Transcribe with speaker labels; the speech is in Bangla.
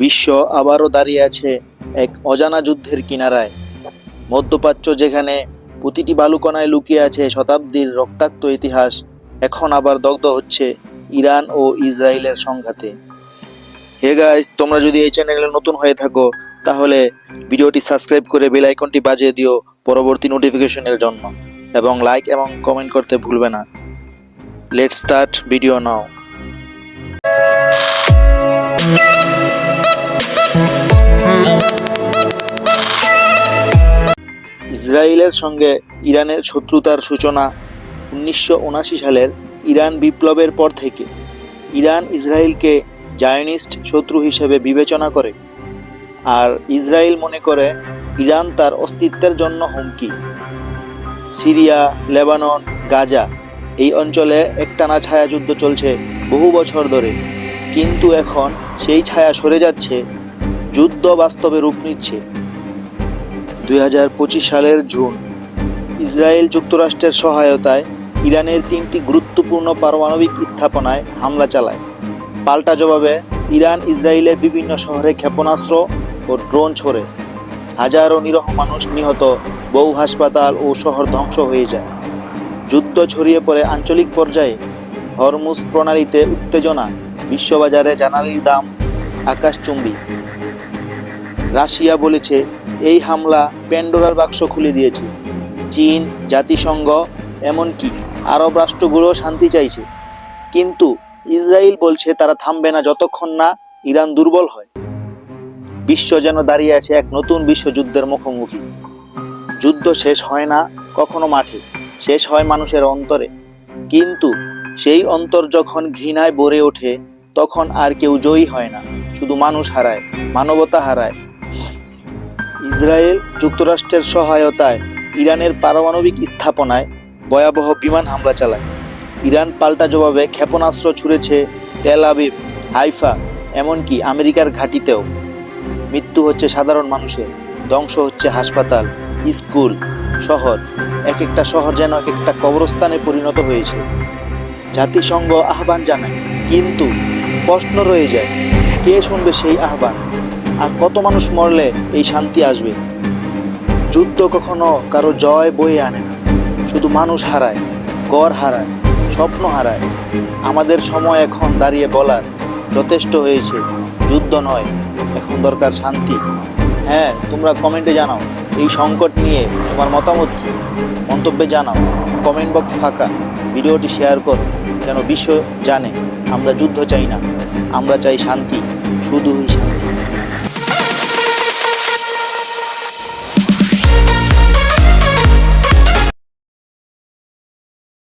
Speaker 1: বিশ্ব আবারও দাঁড়িয়ে আছে এক অজানা যুদ্ধের কিনারায়। মধ্যপ্রাচ্য যেখানে প্রতিটি বালুকণায় লুকিয়ে আছে শতাব্দীর রক্তাক্ত ইতিহাস, এখন আবার দগ্ধ হচ্ছে ইরান ও ইসরায়েলের সংঘাতে। হে গাইস তোমরা যদি এই চ্যানেলে নতুন হয়ে থাকো, তাহলে ভিডিওটি সাবস্ক্রাইব করে বেল আইকনটি বাজিয়ে দিও পরবর্তী নোটিফিকেশনের জন্য। এবং লাইক এবং কমেন্ট করতে ভুলবে না। লেট স্টার্ট ভিডিও নাও ইসরায়েলের সঙ্গে ইরানের শত্রুতার সূচনা উনিশশো সালের ইরান বিপ্লবের পর থেকে। ইরান ইসরায়েলকে জায়নিস্ট শত্রু হিসেবে বিবেচনা করে। আর ইসরায়েল মনে করে ইরান তার অস্তিত্বের জন্য হুমকি। সিরিয়া, লেবানন, গাজা এই অঞ্চলে একটানা ছায়াযুদ্ধ চলছে বহু বছর ধরে। কিন্তু এখন সেই ছায়া সরে যাচ্ছে, যুদ্ধ বাস্তবে রূপ নিচ্ছে। দুই হাজার পঁচিশ সালের জুন, ইসরায়েল যুক্তরাষ্ট্রের সহায়তায় ইরানের তিনটি গুরুত্বপূর্ণ পারমাণবিক স্থাপনায় হামলা চালায়। পাল্টা জবাবে, ইরান ইসরায়েলের বিভিন্ন শহরে ক্ষেপণাস্ত্র ও ড্রোন ছোড়ে। হাজারো নিরহ মানুষ নিহত, বহু হাসপাতাল ও শহর ধ্বংস হয়ে যায়। যুদ্ধ ছড়িয়ে পড়ে আঞ্চলিক পর্যায়ে। হরমুজ প্রণালীতে উত্তেজনা, বিশ্ববাজারে জ্বালানির দাম আকাশচুম্বী। রাশিয়া বলেছে এই হামলা প্যান্ডোরার বাক্স খুলে দিয়েছে। চীন, জাতিসংঘ, এমনকি আরব রাষ্ট্রগুলো শান্তি চাইছে। কিন্তু ইসরায়েল বলছে তারা থামবে না যতক্ষণ না ইরান দুর্বল হয়। বিশ্ব যেন দাঁড়িয়ে আছে এক নতুন বিশ্বযুদ্ধের মুখোমুখি। যুদ্ধ শেষ হয় না কখনো মাঠে, শেষ হয় মানুষের অন্তরে। কিন্তু সেই অন্তর যখন ঘৃণায় ভরে ওঠে, তখন আর কেউ জয়ী হয় না। শুধু মানুষ হারায়, মানবতা হারায় ইসরায়েল যুক্তরাষ্ট্রের সহায়তায় ইরানের পারমাণবিক স্থাপনায় ভয়াবহ বিমান হামলা চালায়। ইরান পাল্টা জবাবে ক্ষেপণাস্ত্র ছুড়েছে তেল আবিব, হাইফা, এমনকি আমেরিকার ঘাঁটিতেও। মৃত্যু হচ্ছে সাধারণ মানুষের, ধ্বংস হচ্ছে হাসপাতাল, স্কুল, শহর। এক একটা শহর যেন এক একটা কবরস্থানে পরিণত হয়েছে। জাতিসংঘ আহ্বান জানায়, কিন্তু প্রশ্ন রয়ে যায়, কে শুনবে সেই আহ্বান? আর কত মানুষ মরলে এই শান্তি আসবে? যুদ্ধ কখনো কারও জয় বয়ে আনে না। শুধু মানুষ হারায়, গড় হারায়, স্বপ্ন হারায়। আমাদের সময় এখন দাঁড়িয়ে বলার যথেষ্ট হয়েছে। যুদ্ধ নয়, এখন দরকার শান্তি। হ্যাঁ তোমরা কমেন্টে জানাও, এই সংকট নিয়ে তোমার মতামত কি? মন্তব্যে জানাও, কমেন্ট বক্স ফাঁকা। ভিডিওটি শেয়ার করো, যেন বিশ্ব জানে, আমরা যুদ্ধ চাই না, আমরা চাই শান্তি, শুধুই শান্তি।